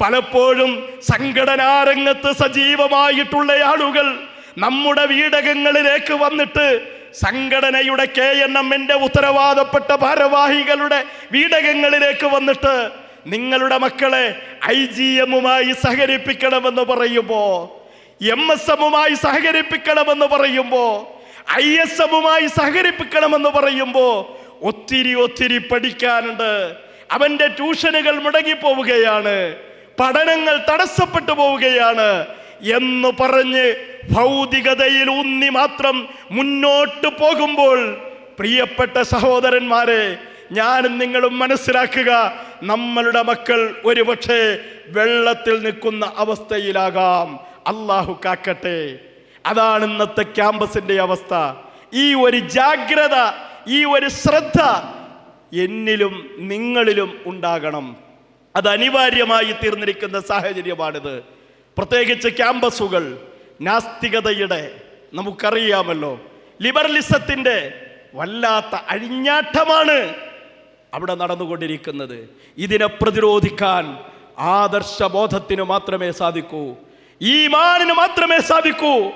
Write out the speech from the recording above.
പലപ്പോഴും സംഘടനാരംഗത്ത് സജീവമായിട്ടുള്ള ആളുകൾ നമ്മുടെ വീടകങ്ങളിലേക്ക് വന്നിട്ട് സംഘടനയുടെ കെ എൻ എമ്മിന്റെ ഉത്തരവാദപ്പെട്ട ഭാരവാഹികളുടെ വീടകങ്ങളിലേക്ക് വന്നിട്ട് നിങ്ങളുടെ മക്കളെ ഐ ജി എമ്മുമായി സഹകരിപ്പിക്കണമെന്ന് പറയുമ്പോ എം എസ് എമ്മുമായി സഹകരിപ്പിക്കണമെന്ന് പറയുമ്പോ ഐ എസ് എമ്മുമായി സഹകരിപ്പിക്കണമെന്ന് പറയുമ്പോ ഒത്തിരി ഒത്തിരി പഠിക്കാനുണ്ട്. അവന്റെ ട്യൂഷനുകൾ മുടങ്ങിപ്പോവുകയാണ്. പഠനങ്ങൾ തടസ്സപ്പെട്ടു പോവുകയാണ് എന്ന് പറഞ്ഞ് ഭൗതികതയിൽ ഊന്നി മാത്രം മുന്നോട്ട് പോകുമ്പോൾ പ്രിയപ്പെട്ട സഹോദരന്മാരെ ഞാനും നിങ്ങളും മനസ്സിലാക്കുക നമ്മളുടെ മക്കൾ ഒരുപക്ഷെ വെള്ളത്തിൽ നിൽക്കുന്ന അവസ്ഥയിലാകാം. അള്ളാഹു കാക്കട്ടെ. അതാണ് ഇന്നത്തെ ക്യാമ്പസിന്റെ അവസ്ഥ. ഈ ഒരു ജാഗ്രത ഈ ഒരു ശ്രദ്ധ എന്നിലും നിങ്ങളിലും ഉണ്ടാകണം. അത് അനിവാര്യമായി തീർന്നിരിക്കുന്ന സാഹചര്യമാണിത്. പ്രത്യേകിച്ച് ക്യാമ്പസുകൾ നാസ്തികതയുടെ നമുക്കറിയാമല്ലോ. ലിബറലിസത്തിന്റെ വല്ലാത്ത അഴിഞ്ഞാട്ടമാണ് അവിടെ നടന്നുകൊണ്ടിരിക്കുന്നത്. ഇതിനെ പ്രതിരോധിക്കാൻ ആദർശബോധത്തിന് മാത്രമേ സാധിക്കൂ. ഈ മാനിന് മാത്രമേ സാധിക്കൂ.